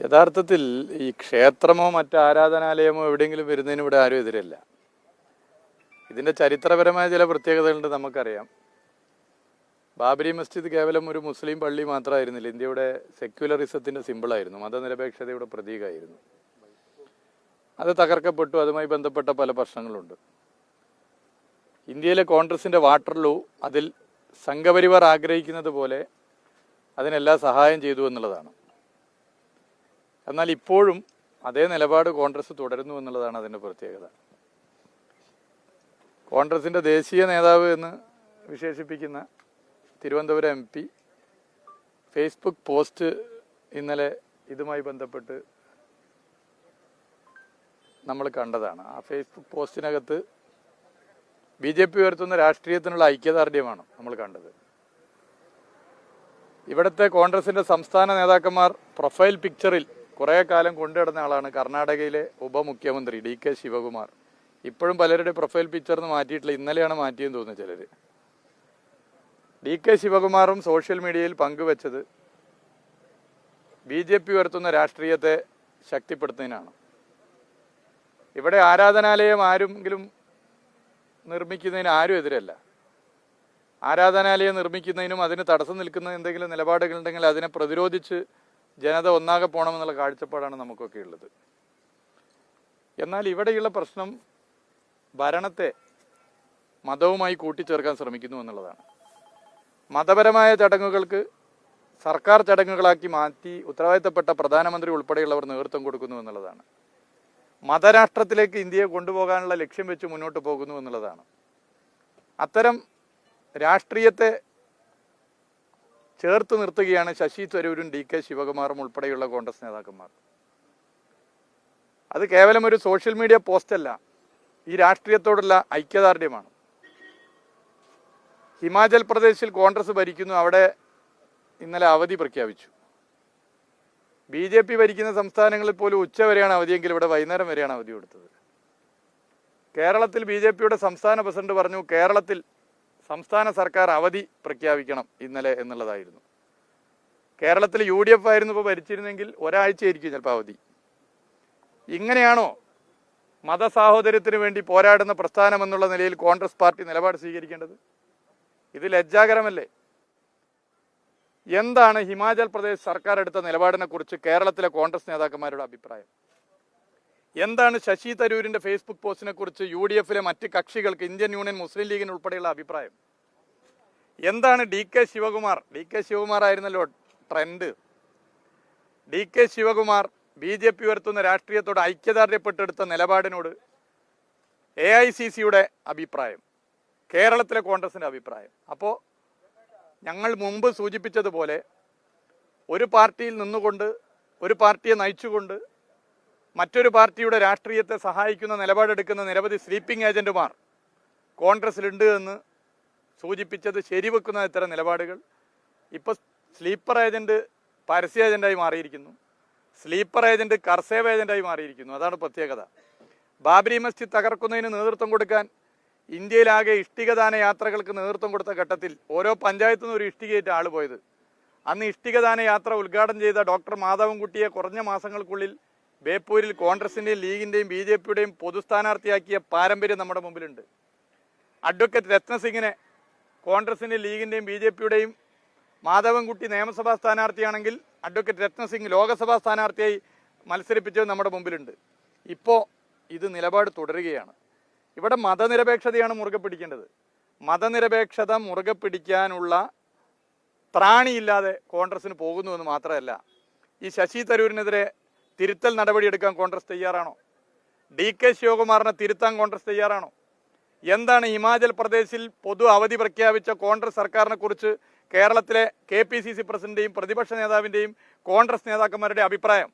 യഥാർത്ഥത്തിൽ ഈ ക്ഷേത്രമോ മറ്റ് ആരാധനാലയമോ എവിടെയെങ്കിലും വരുന്നതിന് ഇവിടെ ആരും എതിരല്ല ഇതിന്റെ ചരിത്രപരമായ ചില പ്രത്യേകതകളുണ്ട് നമുക്കറിയാം ബാബരി മസ്ജിദ് കേവലം ഒരു മുസ്ലിം പള്ളി മാത്രമായിരുന്നില്ല ഇന്ത്യയുടെ സെക്യുലറിസത്തിന്റെ സിമ്പിളായിരുന്നു മതനിരപേക്ഷതയുടെ പ്രതീകമായിരുന്നു അത് തകർക്കപ്പെട്ടു അതുമായി ബന്ധപ്പെട്ട പല പ്രശ്നങ്ങളുണ്ട് ഇന്ത്യയിലെ കോൺഗ്രസിന്റെ വാട്ടർലൂ അതിൽ സംഘപരിവാർ ആഗ്രഹിക്കുന്നത് പോലെ അതിനെല്ലാം സഹായം ചെയ്തു എന്നുള്ളതാണ്. എന്നാൽ ഇപ്പോഴും അതേ നിലപാട് കോൺഗ്രസ് തുടരുന്നു എന്നുള്ളതാണ് അതിന്റെ പ്രത്യേകത. കോൺഗ്രസിന്റെ ദേശീയ നേതാവ് എന്ന് വിശേഷിപ്പിക്കുന്ന Thiruvananthapuram M P Facebook post ഇന്നലെ ഇതുമായി ബന്ധപ്പെട്ട് നമ്മൾ കണ്ടതാണ്. ആ ഫേസ്ബുക്ക് പോസ്റ്റിനകത്ത് ബി ജെ പി ഉയർത്തുന്ന രാഷ്ട്രീയത്തിനുള്ള ഐക്യദാർഢ്യമാണ് നമ്മൾ കണ്ടത്. ഇവിടുത്തെ കോൺഗ്രസിന്റെ സംസ്ഥാന നേതാക്കന്മാർ പ്രൊഫൈൽ പിക്ചറിൽ കുറേ കാലം കൊണ്ടുനടന്ന ആളാണ് കർണാടകയിലെ ഉപമുഖ്യമന്ത്രി ഡി കെ ശിവകുമാർ. ഇപ്പോഴും പലരുടെ പ്രൊഫൈൽ പിക്ചറിന്ന് മാറ്റിയിട്ടില്ല. ഇന്നലെയാണ് മാറ്റിയെന്ന് തോന്നുന്നു ചിലർ ഡി കെ ശിവകുമാറും സോഷ്യൽ മീഡിയയിൽ പങ്കുവച്ചത് ബി ജെ പി ഉയർത്തുന്ന രാഷ്ട്രീയത്തെ ശക്തിപ്പെടുത്തുന്നതിനാണ്. ഇവിടെ ആരാധനാലയം ആരെങ്കിലും നിർമ്മിക്കുന്നതിന് ആരും എതിരല്ല. ആരാധനാലയം നിർമ്മിക്കുന്നതിനും അതിന് തടസ്സം നിൽക്കുന്ന എന്തെങ്കിലും നിലപാടുകളുണ്ടെങ്കിൽ അതിനെ പ്രതിരോധിച്ച് ജനത ഒന്നാകെ പോകണമെന്നുള്ള കാഴ്ചപ്പാടാണ് നമുക്കൊക്കെ ഉള്ളത്. എന്നാൽ ഇവിടെയുള്ള പ്രശ്നം ഭരണത്തെ മതവുമായി കൂട്ടിച്ചേർക്കാൻ ശ്രമിക്കുന്നു എന്നുള്ളതാണ്. മതപരമായ ചടങ്ങുകൾക്ക് സർക്കാർ ചടങ്ങുകളാക്കി മാറ്റി ഉത്തരവാദിത്തപ്പെട്ട പ്രധാനമന്ത്രി ഉൾപ്പെടെയുള്ളവർ നേതൃത്വം കൊടുക്കുന്നു എന്നുള്ളതാണ്. മതരാഷ്ട്രത്തിലേക്ക് ഇന്ത്യയെ കൊണ്ടുപോകാനുള്ള ലക്ഷ്യം വെച്ച് മുന്നോട്ട് പോകുന്നു എന്നുള്ളതാണ്. അത്തരം രാഷ്ട്രീയത്തെ ചേർത്ത് നിർത്തുകയാണ് ശശി തരൂരും ഡി കെ ശിവകുമാറും ഉൾപ്പെടെയുള്ള കോൺഗ്രസ് നേതാക്കന്മാർ. അത് കേവലം ഒരു സോഷ്യൽ മീഡിയ പോസ്റ്റല്ല ഈ രാഷ്ട്രീയത്തോടുള്ള ഐക്യദാർഢ്യമാണ്. ഹിമാചൽ പ്രദേശിൽ കോൺഗ്രസ് ഭരിക്കുന്നു അവിടെ ഇന്നലെ അവധി പ്രഖ്യാപിച്ചു. ബി ജെ പി ഭരിക്കുന്ന സംസ്ഥാനങ്ങളിൽ പോലും ഉച്ച വരെയാണ് അവധിയെങ്കിൽ ഇവിടെ വൈകുന്നേരം വരെയാണ് അവധി കൊടുത്തത്. കേരളത്തിൽ ബി ജെ പിയുടെ സംസ്ഥാന പ്രസിഡന്റ് പറഞ്ഞു കേരളത്തിൽ സംസ്ഥാന സർക്കാർ അവധി പ്രഖ്യാപിക്കണം ഇന്നലെ എന്നുള്ളതായിരുന്നു. കേരളത്തിൽ യു ഡി എഫ് ആയിരുന്നു ഇപ്പോൾ ഭരിച്ചിരുന്നെങ്കിൽ ഒരാഴ്ചയായിരിക്കും ചിലപ്പോൾ അവധി. ഇങ്ങനെയാണോ മതസാഹോദര്യത്തിന് വേണ്ടി പോരാടുന്ന പ്രസ്ഥാനം എന്നുള്ള നിലയിൽ കോൺഗ്രസ് പാർട്ടി നിലപാട് സ്വീകരിക്കേണ്ടത്? ഇത് ലജ്ജാകരമല്ലേ? എന്താണ് ഹിമാചൽ പ്രദേശ് സർക്കാർ എടുത്ത നിലപാടിനെ കുറിച്ച് കേരളത്തിലെ കോൺഗ്രസ് നേതാക്കന്മാരുടെ അഭിപ്രായം? എന്താണ് ശശി തരൂരിന്റെ ഫേസ്ബുക്ക് പോസ്റ്റിനെ കുറിച്ച് യു ഡി എഫിലെ മറ്റ് കക്ഷികൾക്ക് ഇന്ത്യൻ യൂണിയൻ മുസ്ലിം ലീഗിന് ഉൾപ്പെടെയുള്ള അഭിപ്രായം? എന്താണ് D K Shivakumar? D K Shivakumar ആയിരുന്നല്ലോ trend. D K Shivakumar B J P ഉയർത്തുന്ന രാഷ്ട്രീയത്തോട് ഐക്യദാർഢ്യപ്പെട്ടെടുത്ത നിലപാടിനോട് എ ഐ സി സിയുടെ അഭിപ്രായം? കേരളത്തിലെ കോൺഗ്രസിന്റെ അഭിപ്രായം. അപ്പോൾ ഞങ്ങൾ മുമ്പ് സൂചിപ്പിച്ചതുപോലെ ഒരു പാർട്ടിയിൽ നിന്നുകൊണ്ട് ഒരു പാർട്ടിയെ നയിച്ചുകൊണ്ട് മറ്റൊരു പാർട്ടിയുടെ രാഷ്ട്രീയത്തെ സഹായിക്കുന്ന നിലപാടെടുക്കുന്ന നിരവധി സ്ലീപ്പിംഗ് ഏജന്റുമാർ കോൺഗ്രസിലുണ്ട് എന്ന് സൂചിപ്പിച്ചത് ശരിവെക്കുന്ന ഇത്തരം നിലപാടുകൾ. ഇപ്പോൾ സ്ലീപ്പർ ഏജന്റ് പരസ്യ ഏജന്റായി മാറിയിരിക്കുന്നു. സ്ലീപ്പർ ഏജന്റ് കർസേവ് ഏജന്റായി മാറിയിരിക്കുന്നു. അതാണ് പ്രത്യേകത. ബാബരി മസ്ജിദ് തകർക്കുന്നതിന് നേതൃത്വം കൊടുക്കാൻ ഇന്ത്യയിലാകെ ഇഷ്ടികദാന യാത്രകൾക്ക് നേതൃത്വം കൊടുത്ത ഘട്ടത്തിൽ ഓരോ പഞ്ചായത്തു നിന്നും ഒരു ഇഷ്ടികയേറ്റ ആൾ പോയത്. അന്ന് ഇഷ്ടികദാന യാത്ര ഉദ്ഘാടനം ചെയ്ത ഡോക്ടർ മാധവൻകുട്ടിയെ കുറഞ്ഞ മാസങ്ങൾക്കുള്ളിൽ ബേപ്പൂരിൽ കോൺഗ്രസിന്റെയും ലീഗിന്റെയും ബി ജെ പിയുടെയും പൊതുസ്ഥാനാർത്ഥിയാക്കിയ പാരമ്പര്യം നമ്മുടെ മുമ്പിലുണ്ട്. അഡ്വക്കേറ്റ് രത്നസിംഗിനെ കോൺഗ്രസിന്റെയും ലീഗിന്റെയും ബി ജെ പിയുടെയും മാധവൻകുട്ടി നിയമസഭാ സ്ഥാനാർത്ഥിയാണെങ്കിൽ അഡ്വക്കേറ്റ് രത്നസിംഗ് ലോകസഭാ സ്ഥാനാർത്ഥിയായി മത്സരിപ്പിച്ചത് നമ്മുടെ മുമ്പിലുണ്ട്. ഇപ്പോൾ ഇത് നിലപാട് തുടരുകയാണ്. ഇവിടെ മതനിരപേക്ഷതയാണ് മുറുകെ പിടിക്കേണ്ടത്. മതനിരപേക്ഷത മുറുകെ പിടിക്കാനുള്ള ത്രാണിയില്ലാതെ കോൺഗ്രസിന് പോകുന്നുവെന്ന് മാത്രമല്ല ഈ ശശി തരൂരിനെതിരെ തിരുത്തൽ നടപടിയെടുക്കാൻ കോൺഗ്രസ് തയ്യാറാണോ? ഡി കെ ശിവകുമാറിനെ തിരുത്താൻ കോൺഗ്രസ് തയ്യാറാണോ? എന്താണ് ഹിമാചൽ പ്രദേശിൽ പൊതു അവധി പ്രഖ്യാപിച്ച കോൺഗ്രസ് സർക്കാരിനെ കുറിച്ച് കേരളത്തിലെ കെ പി സി സി പ്രസിഡന്റിന്റെയും പ്രതിപക്ഷ നേതാവിന്റെയും കോൺഗ്രസ് നേതാക്കന്മാരുടെ അഭിപ്രായം?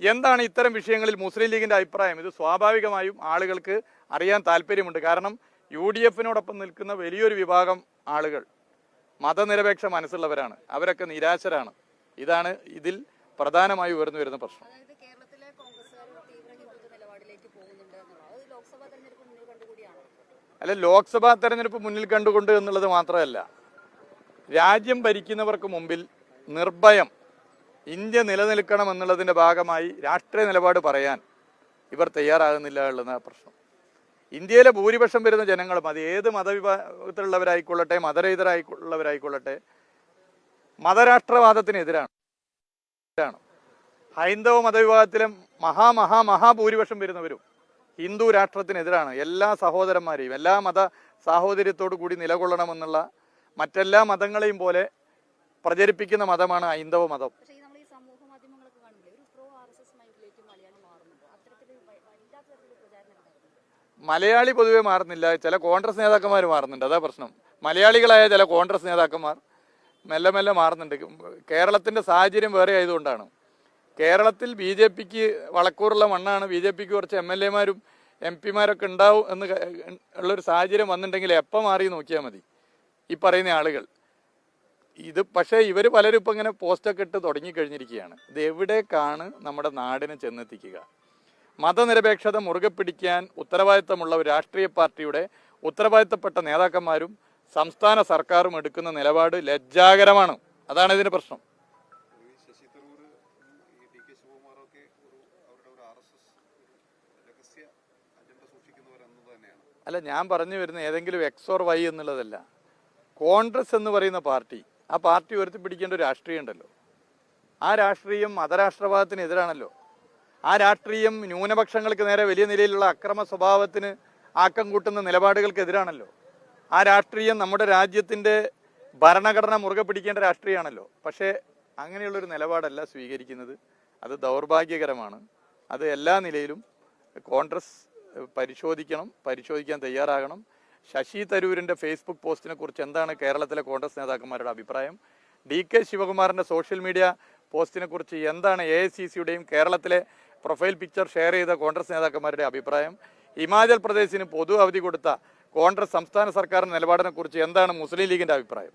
എന്താണ് ഇത്തരം വിഷയങ്ങളിൽ മുസ്ലിം ലീഗിന്റെ അഭിപ്രായം? ഇത് സ്വാഭാവികമായും ആളുകൾക്ക് അറിയാൻ താല്പര്യമുണ്ട്. കാരണം യു ഡി എഫിനോടൊപ്പം നിൽക്കുന്ന വലിയൊരു വിഭാഗം ആളുകൾ മതനിരപേക്ഷ മനസ്സുള്ളവരാണ്. അവരൊക്കെ നിരാശരാണ്. ഇതാണ് ഇതിൽ പ്രധാനമായി ഉയർന്നു വരുന്ന പ്രശ്നം. അല്ല ലോക്സഭാ തെരഞ്ഞെടുപ്പ് മുന്നിൽ കണ്ടുകൊണ്ട് എന്നുള്ളത് മാത്രമല്ല രാജ്യം ഭരിക്കുന്നവർക്ക് മുമ്പിൽ നിർഭയം ഇന്ത്യ നിലനിൽക്കണം എന്നുള്ളതിന്റെ ഭാഗമായി രാഷ്ട്രീയ നിലപാട് പറയാൻ ഇവർ തയ്യാറാകുന്നില്ല എന്നുള്ളതാണ് പ്രശ്നം. ഇന്ത്യയിലെ ഭൂരിപക്ഷം വരുന്ന ജനങ്ങളും അത് ഏത് മതവിഭാഗത്തിലുള്ളവരായിക്കൊള്ളട്ടെ മതരഹിതരായിക്കൊള്ളവരായിക്കൊള്ളട്ടെ മതരാഷ്ട്രവാദത്തിനെതിരാണ്. എതിരാണ് ഹൈന്ദവ മതവിഭാഗത്തിലും മഹാ മഹാ മഹാഭൂരിപക്ഷം വരുന്നവരും ഹിന്ദു രാഷ്ട്രത്തിനെതിരാണ്. എല്ലാ സഹോദരന്മാരെയും എല്ലാ മത സാഹോദര്യത്തോടു കൂടി നിലകൊള്ളണമെന്നുള്ള മറ്റെല്ലാ മതങ്ങളെയും പോലെ പ്രചരിപ്പിക്കുന്ന മതമാണ് ഹൈന്ദവ മതം. മലയാളി പൊതുവെ മാറുന്നില്ല. ചില കോൺഗ്രസ് നേതാക്കന്മാർ മാറുന്നുണ്ട്. അതാ പ്രശ്നം. മലയാളികളായ ചില കോൺഗ്രസ് നേതാക്കന്മാർ മെല്ലെ മെല്ലെ മാറുന്നുണ്ട്. കേരളത്തിന്റെ സാഹചര്യം വേറെ ആയതുകൊണ്ടാണ്. കേരളത്തിൽ ബി ജെ പിക്ക് വളക്കൂറുള്ള മണ്ണാണ്. ബി ജെ പിക്ക് കുറച്ച് എം എൽ എമാരും എം പിമാരൊക്കെ ഉണ്ടാവും എന്ന് ഉള്ളൊരു സാഹചര്യം വന്നിട്ടുണ്ടെങ്കിൽ എപ്പോൾ മാറി നോക്കിയാൽ മതി. ഈ പറയുന്ന ആളുകൾ. ഇത് പക്ഷേ ഇവർ പലരും ഇപ്പം ഇങ്ങനെ പോസ്റ്റൊക്കെ ഇട്ട് തുടങ്ങിക്കഴിഞ്ഞിരിക്കുകയാണ്. ഇത് എവിടേക്കാണ് നമ്മുടെ നാടിനെ ചെന്നെത്തിക്കുക? മതനിരപേക്ഷത മുറുകെ പിടിക്കാൻ ഉത്തരവാദിത്തമുള്ള ഒരു രാഷ്ട്രീയ പാർട്ടിയുടെ ഉത്തരവാദിത്തപ്പെട്ട നേതാക്കന്മാരും സംസ്ഥാന സർക്കാരും എടുക്കുന്ന നിലപാട് ലജ്ജാകരമാണ്. അതാണ് ഇതിന്റെ പ്രശ്നം. അല്ല ഞാൻ പറഞ്ഞു വരുന്ന ഏതെങ്കിലും എക്സ് ഓർ വൈ എന്നുള്ളതല്ല. കോൺഗ്രസ് എന്ന് പറയുന്ന പാർട്ടി ആ പാർട്ടി ഉയർത്തിപ്പിടിക്കേണ്ട ഒരു രാഷ്ട്രീയം ഉണ്ടല്ലോ. ആ രാഷ്ട്രീയം മതരാഷ്ട്രവാദത്തിനെതിരാണല്ലോ ആ രാഷ്ട്രീയം ന്യൂനപക്ഷങ്ങൾക്ക് നേരെ വലിയ നിലയിലുള്ള അക്രമ സ്വഭാവത്തിന് ആക്കം കൂട്ടുന്ന നിലപാടുകൾക്കെതിരാണല്ലോ. ആ രാഷ്ട്രീയം നമ്മുടെ രാജ്യത്തിന്റെ ഭരണഘടന മുറുകെ പിടിക്കേണ്ട രാഷ്ട്രീയമാണല്ലോ. പക്ഷേ അങ്ങനെയുള്ളൊരു നിലപാടല്ല സ്വീകരിക്കുന്നത്. അത് ദൗർഭാഗ്യകരമാണ്. അത് എല്ലാ നിലയിലും കോൺഗ്രസ് പരിശോധിക്കണം പരിശോധിക്കാൻ തയ്യാറാകണം. ശശി തരൂരിന്റെ ഫേസ്ബുക്ക് പോസ്റ്റിനെ കുറിച്ച് എന്താണ് കേരളത്തിലെ കോൺഗ്രസ് നേതാക്കന്മാരുടെ അഭിപ്രായം? ഡി കെ ശിവകുമാറിന്റെ സോഷ്യൽ മീഡിയ പോസ്റ്റിനെ കുറിച്ച് എന്താണ് എ ഐ സി സിയുടെയും കേരളത്തിലെ പ്രൊഫൈൽ പിക്ചർ ഷെയർ ചെയ്ത കോൺഗ്രസ് നേതാക്കന്മാരുടെ അഭിപ്രായം. ഹിമാചൽ പ്രദേശിന് പൊതു അവധി കൊടുത്ത കോൺഗ്രസ് സംസ്ഥാന സർക്കാരിന്റെ നിലപാടിനെ കുറിച്ച് എന്താണ് മുസ്ലിം ലീഗിന്റെ അഭിപ്രായം?